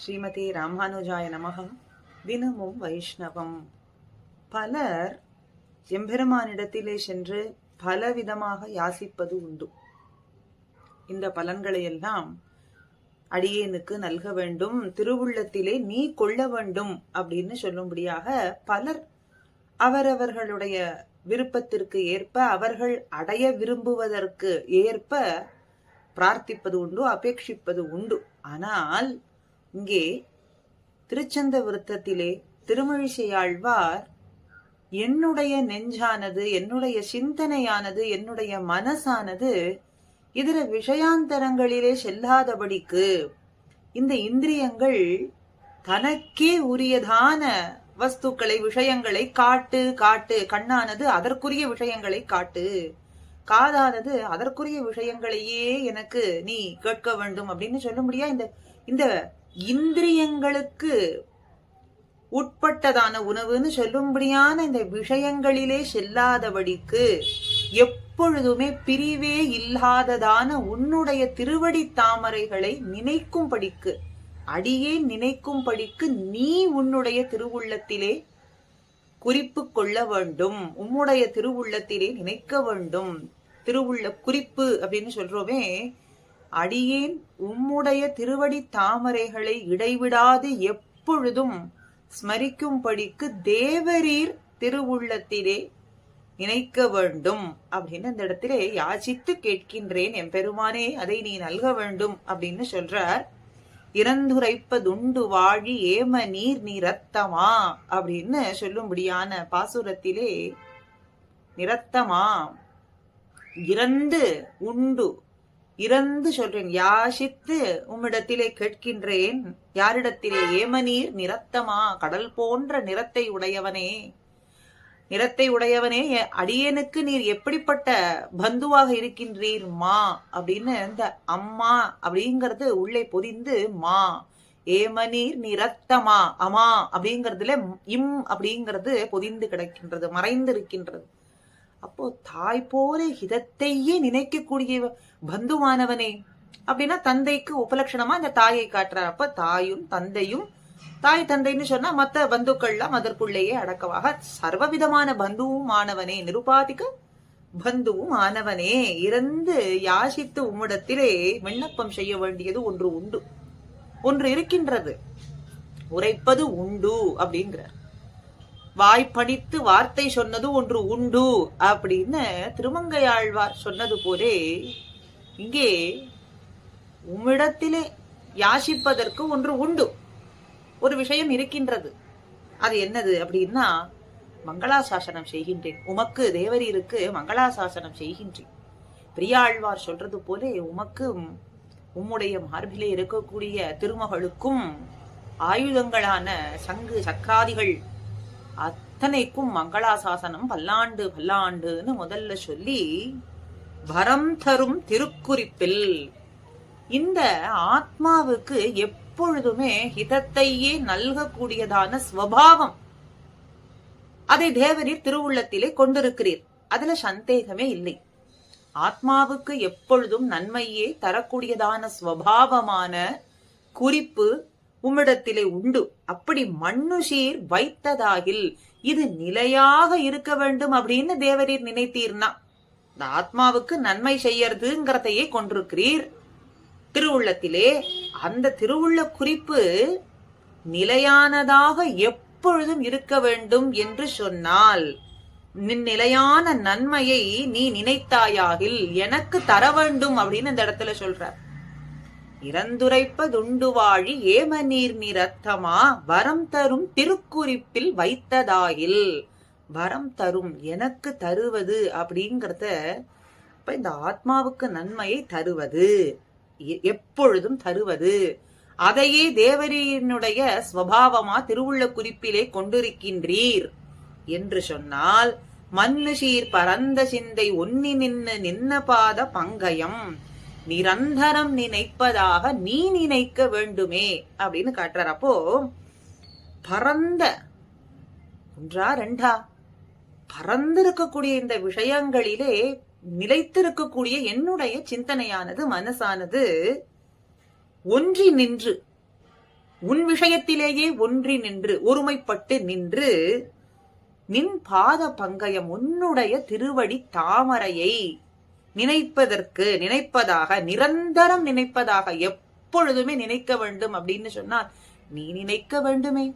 ஸ்ரீமதி ராமானுஜாய நமகம் தினமும் வைஷ்ணவம். பலர் எம்பெருமானிடத்திலே சென்று பலவிதமாக யாசிப்பது உண்டு. இந்த பலன்களை எல்லாம் அடியேனுக்கு நல்க வேண்டும் திருவுள்ளத்திலே நீ கொள்ள வேண்டும் அப்படின்னு சொல்லும்படியாக பலர் அவரவர்களுடைய விருப்பத்திற்கு ஏற்ப அவர்கள் அடைய விரும்புவதற்கு ஏற்ப பிரார்த்திப்பது உண்டு அபேட்சிப்பது உண்டு. ஆனால் இங்கே திருச்சந்த விருத்தத்திலே திருமழிசையாழ்வார் என்னுடைய நெஞ்சானது என்னுடைய சிந்தனையானது என்னுடைய மனசானது இதர விஷயாந்தரங்களிலே செல்லாதபடிக்கு இந்த இந்திரியங்கள் தனக்கே உரியதான வஸ்துக்களை விஷயங்களை காட்டு காட்டு கண்ணானது அதற்குரிய விஷயங்களை காட்டு. காதானது அதற்குரிய விஷயங்களையே எனக்கு நீ கேட்க வேண்டும் அப்படின்னு சொல்ல முடியா? இந்த இந்த இந்திரியங்களுக்கு உட்பட்டதான உணவுன்னு சொல்லும்படியான இந்த விஷயங்களிலே செல்லாதபடிக்கு எப்பொழுதுமே பிரிவே இல்லாததான உன்னுடைய திருவடி தாமரைகளை நினைக்கும்படிக்கு அடியே நினைக்கும்படிக்கு நீ உன்னுடைய திருவுள்ளத்திலே குறிப்பு கொள்ள வேண்டும். உம்முடைய திருவுள்ளத்திலே நினைக்க வேண்டும். திருவுள்ள குறிப்பு அப்படின்னு சொல்றோமே அடியேன் உம்முடைய திருவடி தாமரைகளை இடைவிடாது எப்பொழுதும். ஸ்மரிக்கும்படிக்கு தேவரீர் திருவுள்ளத்திலே நினைக்க வேண்டும் அப்படின்னு இந்த இடத்திலே யாசித்து கேட்கின்றேன் என் பெருமானே அதை நீ நல்க வேண்டும் அப்படின்னு சொல்றார். இறந்துரைப்பதுண்டு வாழி ஏம நீர் நிரத்தமா அப்படின்னு சொல்லும்படியான பாசுரத்திலே நிரத்தமா இறந்து உண்டு இறந்து சொல்றேன். யாசித்து உம்மிடத்திலே கேட்கின்றேன். யாரிடத்திலே ஏமநீர் நிறத்தமா கடல் போன்ற நிறத்தை உடையவனே. நிறத்தை உடையவனே அடியனுக்கு நீர் எப்படிப்பட்ட பந்துவாக இருக்கின்றீர்? மா அப்படின்னு இந்த அம்மா அப்படிங்கறது உள்ளே பொதிந்து மா. ஏமநீர் நிறத்தமா அமா அப்படிங்கறதுல இம் அப்படிங்கிறது பொதிந்து கிடக்கின்றது மறைந்து இருக்கின்றது அப்போ தாய் போல ஹிதத்தையே நினைக்கக்கூடிய பந்துவானவனே. அப்படின்னா தந்தைக்கு உபலட்சணமா இந்த தாயை காட்டுறார். அப்ப தாயும் தந்தையும் தாய் தந்தைன்னு சொன்னா மத்த பந்துக்கள்லாம் அதற்குள்ளேயே அடக்கமாக சர்வவிதமான பந்துவும் ஆனவனே. நிருபாதிக்க பந்துவும் ஆனவனே. இறந்து யாசித்து உம்மிடத்திலே விண்ணப்பம் செய்ய வேண்டியது ஒன்று உண்டு. ஒன்று இருக்கின்றது. உரைப்பது உண்டு அப்படிங்கிறார். வாய்ப்படித்து வார்த்தை சொன்னது ஒன்று உண்டு அப்படின்னு திருமங்கையாழ்வார் சொன்னது போலே இங்கே உம்மிடத்திலே யாசிப்பதற்கு ஒன்று உண்டு. ஒரு விஷயம் இருக்கின்றது. அது என்னது அப்படின்னா மங்களாசாசனம் செய்கின்றேன். உமக்கு தேவரீருக்கு மங்களாசாசனம் செய்கின்றேன். பிரியாழ்வார் சொல்றது போலே உமக்கும் உம்முடைய மார்பிலே இருக்கக்கூடிய திருமகளுக்கும் ஆயுதங்களான சங்கு சக்கராதிகள் அத்தனைக்கும் மங்களாசாசனம் பல்லாண்டு பல்லாண்டுன்னு முதல்ல சொல்லி வரம் தரும் திருக்குறிப்பில் இந்த ஆத்மாவுக்கு எப்பொழுதுமே ஹிதத்தையே நல்கக்கூடியதான ஸ்வபாவம். அதை தேவரீர் திருவுள்ளத்திலே கொண்டிருக்கிறீர். அதுல சந்தேகமே இல்லை. ஆத்மாவுக்கு எப்பொழுதும் நன்மையே தரக்கூடியதான ஸ்வபாவமான குறிப்பு உம்மிடத்திலே உண்டு. அப்படி மண்ணுஷீர் வைத்ததாகில் இது நிலையாக இருக்க வேண்டும் அப்படின்னு தேவரீர் நினைத்தீர்னா இந்த ஆத்மாவுக்கு நன்மை செய்யறதுங்கிறதையே கொண்டிருக்கிறீர். திருவுள்ளத்திலே அந்த திருவுள்ள குறிப்பு நிலையானதாக எப்பொழுதும் இருக்க வேண்டும் என்று சொன்னால் நிலையான நன்மையை நீ நினைத்தாயாகில் எனக்கு தர வேண்டும் அப்படின்னு இந்த இடத்துல சொல்ற இறந்துரைப்பதுண்டு வாழி ஏம நிறத்தமா வரம் தரும் திருக்குறிப்பில் வைத்ததாயில். வரம் தரும் எனக்கு தருவது அப்படிங்கறத இப்ப இந்த ஆத்மாவுக்கு நன்மையை தருவது. எப்பொழுதும் தருவது. அதையே தேவரியினுடைய ஸ்வபாவமா திருவுள்ள குறிப்பிலே கொண்டிருக்கின்றீர் என்று சொன்னால் மன்னுஷீர் பரந்த சிந்தை ஒன்னி நின்னு நின்ன பாத பங்கயம். நிரந்தரம் நினைப்பதாக நீ நினைக்க வேண்டுமே அப்படின்னு காட்டுறார். அப்போ பரந்த ஒன்றா ரெண்டா பறந்திருக்கக்கூடிய இந்த விஷயங்களிலே நிலைத்திருக்கக்கூடிய என்னுடைய சிந்தனையானது மனசானது ஒன்றி நின்று உன் விஷயத்திலேயே ஒன்றி நின்று ஒருமைப்பட்டு நின்று நின் பாத பங்கயம் உன்னுடைய திருவடி தாமரையை நினைப்பதற்கு நினைப்பதாக நிரந்தரம் நினைப்பதாக எப்பொழுதுமே நினைக்க வேண்டும் அப்படின்னு சொன்னால் நீ நினைக்க வேண்டுமே.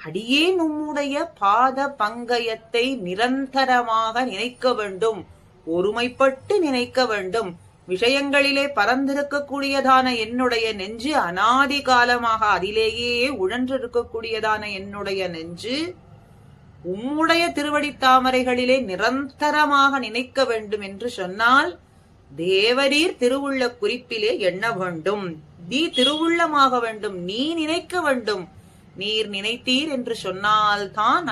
அடியே உம்முடைய பாத பங்கயத்தை நிரந்தரமாக நினைக்க வேண்டும். ஒருமைப்பட்டு நினைக்க வேண்டும். விஷயங்களிலே பறந்திருக்கக்கூடியதான என்னுடைய நெஞ்சு அனாதி காலமாக அதிலேயே உழன்றிருக்கக்கூடியதான என்னுடைய நெஞ்சு உம்முடைய திருவடி தாமரைகளிலே நிரந்தரமாக நினைக்க வேண்டும் என்று சொன்னால் தேவரீர் திருவுள்ள குறிப்பிலே எண்ண வேண்டும். நீ திருவுள்ளமாக வேண்டும் நீ நினைக்க வேண்டும். நீர் நினைத்தீர் என்று சொன்னால் தான்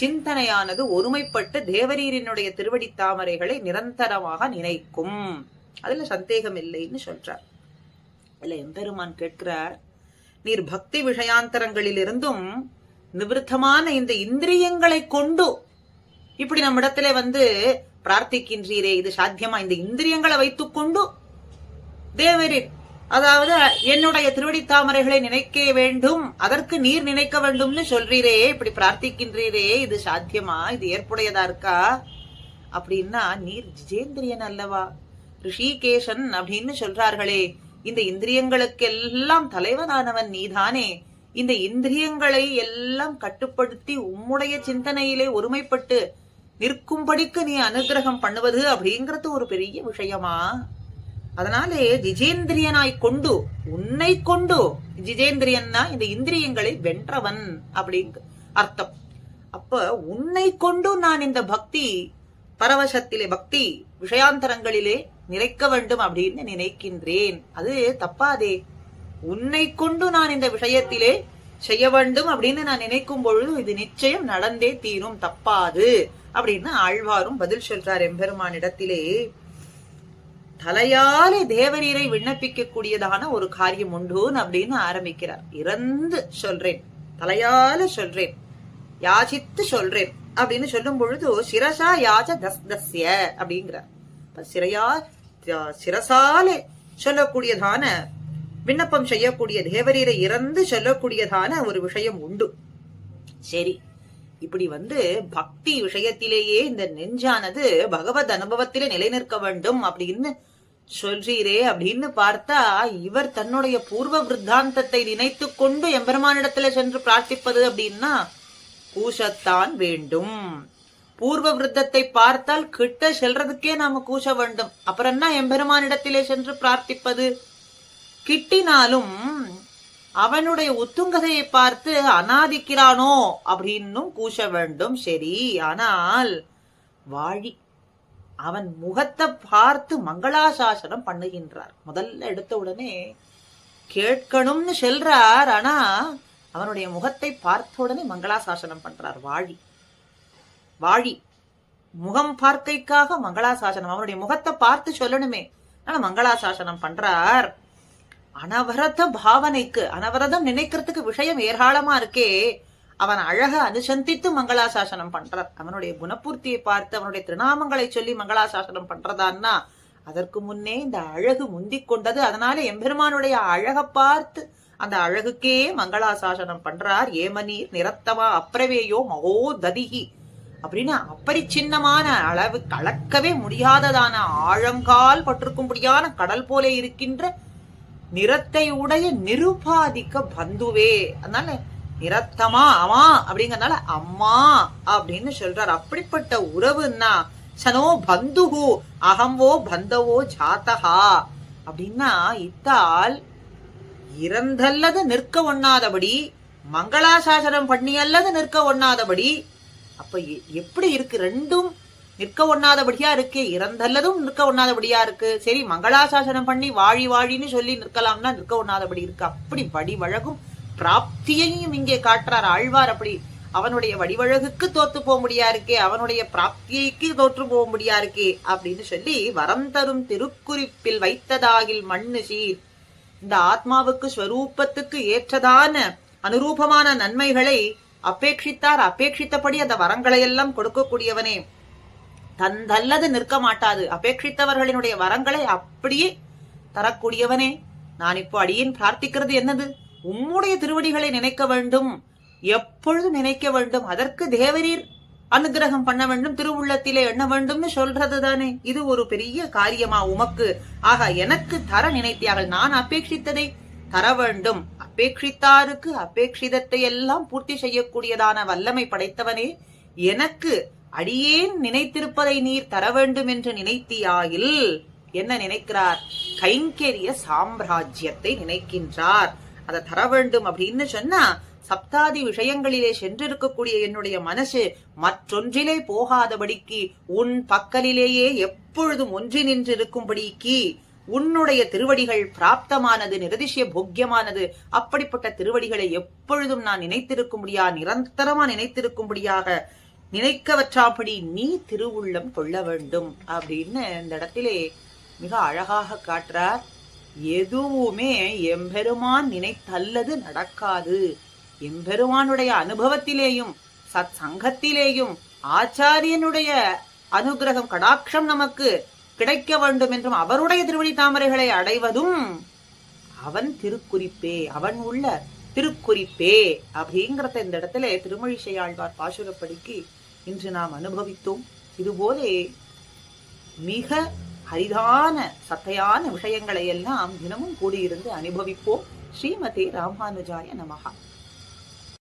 சிந்தனையானது ஒருமைப்பட்டு தேவரீரினுடைய திருவடி தாமரைகளை நிரந்தரமாக நினைக்கும். அதுல சந்தேகம் இல்லைன்னு சொல்றார். இல்ல எம்பெருமான் கேட்கிறார் நீர் பக்தி விஷயாந்தரங்களிலிருந்தும் நிவிருத்தமான இந்த இந்திரியங்களை கொண்டு இப்படி நம்மிடத்துல வந்து பிரார்த்திக்கின்றீரே இது சாத்தியமா? இந்த இந்திரியங்களை வைத்துக்கொண்டு தேவரின் அதாவது என்னுடைய திருவடி தாமரைகளை நினைக்க வேண்டும் அதற்கு நீர் நினைக்க வேண்டும்னு சொல்றீரே இப்படி பிரார்த்திக்கின்றீரே இது சாத்தியமா? இது ஏற்புடையதா இருக்கா? அப்படின்னா நீர் ஜிஜேந்திரியன் அல்லவா? ரிஷிகேஷன் அப்படின்னு சொல்றார்களே இந்த இந்திரியங்களுக்கெல்லாம் தலைவனானவன் நீதானே? இந்த இந்திரியங்களை எல்லாம் கட்டுப்படுத்தி உம்முடைய சிந்தனையிலே ஒருமைப்பட்டு நிற்கும்படிக்கு நீ அனுகிரகம் பண்ணுவது அப்படிங்கறது ஒரு பெரிய விஷயமா? அதனாலே ஜிஜேந்திரியனாய் கொண்டு உன்னை கொண்டு ஜிஜேந்திரியன்னா இந்த இந்திரியங்களை வென்றவன் அப்படிங்க அர்த்தம். அப்ப உன்னை கொண்டு நான் இந்த பக்தி பரவசத்திலே பக்தி விஷயாந்தரங்களிலே நிறைக்க வேண்டும் அப்படின்னு நினைக்கின்றேன். அது தப்பாதே. உன்னை கொண்டு நான் இந்த விஷயத்திலே செய்ய வேண்டும் அப்படின்னு நான் நினைக்கும் பொழுது இது நிச்சயம் நடந்தே தீரும் தப்பாது அப்படின்னு ஆழ்வாரும் பதில் சொல்றார் எம்பெருமானிடத்திலே. தலையாலே தேவரீரை விண்ணப்பிக்க கூடியதான ஒரு காரியம் உண்டுன்னு அப்படின்னு ஆரம்பிக்கிறார். இறந்து சொல்றேன் தலையால சொல்றேன் யாசித்து சொல்றேன் அப்படின்னு சொல்லும் பொழுது சிரசா யாஜ தஸ் தஸ்ய அப்படிங்கிறார். சிரையா சிறையா சிரசாலே சொல்லக்கூடியதான விண்ணப்பம் செய்யக்கூடிய தேவரீரை இறந்து சொல்லக்கூடியதான ஒரு விஷயம் உண்டு. சரி இப்படி வந்து பக்தி விஷயத்திலேயே இந்த நெஞ்சானது பகவத் அனுபவத்திலே நிலைநிற்க வேண்டும் அப்படின்னு சொல்றீரே அப்படின்னு பார்த்தா இவர் தன்னுடைய பூர்வ விருத்தாந்தத்தை நினைத்து கொண்டு எம்பெருமானிடத்துல சென்று பிரார்த்திப்பது அப்படின்னா கூசத்தான் வேண்டும். பூர்வ விருத்தத்தை பார்த்தால் கிட்ட செல்றதுக்கே நாம கூச வேண்டும். அப்புறம் என்ன எம்பெருமானிடத்திலே சென்று பிரார்த்திப்பது கிட்டினாலும் அவனுடைய உத்துங்கதையை பார்த்து அனாதிக்கிறானோ அப்படின்னும் கூச வேண்டும். சரி ஆனால் வாழி அவன் முகத்தை பார்த்து மங்களாசாசனம் பண்ணுகின்றார். முதல்ல எடுத்த உடனே கேட்கணும்னு செல்றார் ஆனா அவனுடைய முகத்தை பார்த்த உடனே மங்களாசாசனம் பண்றார் வாழி. வாழி முகம் பார்க்கைக்காக மங்களாசாசனம் அவனுடைய முகத்தை பார்த்து சொல்லணுமே. ஆனா மங்களாசாசனம் பண்றார். அனவரத பாவனைக்கு அனவரதம் நினைக்கிறதுக்கு விஷயம் ஏராளமா இருக்கே. அவன் அழக அனுசந்தித்து மங்களாசாசனம் பண்றார். அவனுடைய குணபூர்த்தியை பார்த்து அவனுடைய திருநாமங்களை சொல்லி மங்களாசாசனம் பண்றதான்னா அதற்கு முன்னே இந்த அழகு முந்திக் கொண்டது. அதனால எம்பெருமானுடைய அழக பார்த்து அந்த அழகுக்கே மங்களாசாசனம் பண்றார். ஏமனீர் நிறத்தமா அப்ரவேயோ மகோ ததிகி அப்படின்னு அப்பரிச்சின்னமான அளவு கலக்கவே முடியாததான ஆழங்கால் பட்டிருக்கும்படியான கடல் போல இருக்கின்ற நிறத்தை உடைய நிருபாதிக்க பந்துவே. அதனால நிறத்தமா அம்மா அப்படிங்கறதுனால அம்மா அப்படின்னு சொல்றார். அப்படிப்பட்ட உறவுன்னா சனோ பந்துகு அகம்போ பந்தவோ ஜாத்தகா அப்படின்னா இத்தால் இறந்தல்லது நிற்க ஒண்ணாதபடி மங்களாசாசனம் பண்ணி அல்லது நிற்க ஒண்ணாதபடி அப்ப எப்படி இருக்கு ரெண்டும்? நிற்க ஒண்ணாதபடியா இருக்கு. இறந்தல்லதும் நிற்க ஒண்ணாதபடியா இருக்கு. சரி மங்களாசாசனம் பண்ணி வாழி வாழின்னு சொல்லி நிற்கலாம்னா நிற்க ஒண்ணாதபடி இருக்கு. அப்படி வடிவழகும் பிராப்தியையும் இங்கே காட்டுறார் ஆழ்வார் அப்படி. அவனுடைய வடிவழகுக்கு தோத்து போக முடியா இருக்கே. அவனுடைய பிராப்தியைக்கு தோற்று போக முடியா இருக்கே அப்படின்னு சொல்லி வரம் தரும் திருக்குறிப்பில் வைத்ததாகில் மண்ணு சீர். இந்த ஆத்மாவுக்கு ஸ்வரூபத்துக்கு ஏற்றதான அனுரூபமான நன்மைகளை அபேட்சித்தார். அபேட்சித்தபடி அந்த வரங்களை எல்லாம் கொடுக்கக்கூடியவனே. தந்தல்லது நிற்க மாட்டாது அபேட்சித்தவர்களினுடைய வரங்களை அப்படியே தரக்கூடியவனே. நான் இப்போ அடியேன் பிரார்த்திக்கிறது என்னது? உம்முடைய திருவடிகளை நினைக்க வேண்டும். எப்பொழுதும் நினைக்க வேண்டும்? அதற்கு தேவரீர் அனுகிரகம் பண்ண வேண்டும். திருவுள்ளத்திலே எண்ண வேண்டும்னு சொல்றது தானே. இது ஒரு பெரிய காரியமா உமக்கு. ஆக எனக்கு தர நினைத்தியார்கள். நான் அபேட்சித்ததை தர வேண்டும். அபேட்சித்தாருக்கு அபேட்சிதத்தை எல்லாம் பூர்த்தி செய்யக்கூடியதான வல்லமை படைத்தவனே. எனக்கு அடியேன் நினைத்திருப்பதை நீர் தர வேண்டும் என்று நினைத்தியாயில் என்ன நினைக்கிறார்? கைங்கரிய சாம்ராஜ்யத்தை நினைக்கின்றார். அதை தர வேண்டும் அப்படின்னு சொன்னா சப்தாதி விஷயங்களிலே சென்றிருக்கக்கூடிய என்னுடைய மனசு மற்றொன்றிலே போகாதபடிக்கு உன் பக்கலிலேயே எப்பொழுதும் ஒன்றி நின்றிருக்கும்படிக்கு உன்னுடைய திருவடிகள் பிராப்தமானது நிரதிஷ்ய போக்கியமானது அப்படிப்பட்ட திருவடிகளை எப்பொழுதும் நான் நினைத்திருக்கும்படியா நிரந்தரமா நினைத்திருக்கும்படியாக நினைக்கவற்றாப்படி நீ திருவுள்ளம் கொள்ள வேண்டும் அப்படின்னு இந்த இடத்திலே மிக அழகாக காட்டுறார். எதுவுமே எம்பெருமான் நினைத்தல்லது நடக்காது. எம்பெருமானுடைய அனுபவத்திலேயும் சத் சங்கத்திலேயும் ஆச்சாரியனுடைய அனுகிரகம் கடாட்சம் நமக்கு கிடைக்க வேண்டும் என்றும் அவருடைய திருவடி தாமரைகளை அடைவதும் அவன் திருக்குறிப்பே அவன் உள்ள திருக்குறிப்பே அப்படிங்கிறத இந்த இடத்துல திருமொழி செய்யாழ்வார் பாசுரப்படிக்கு இன்று நாம் அனுபவித்தோம். இதுபோலே மிக அரிதான சத்தையான விஷயங்களை எல்லாம் தினமும் கூடியிருந்து அனுபவிப்போம். ஸ்ரீமதி ராமானுஜாய நமகா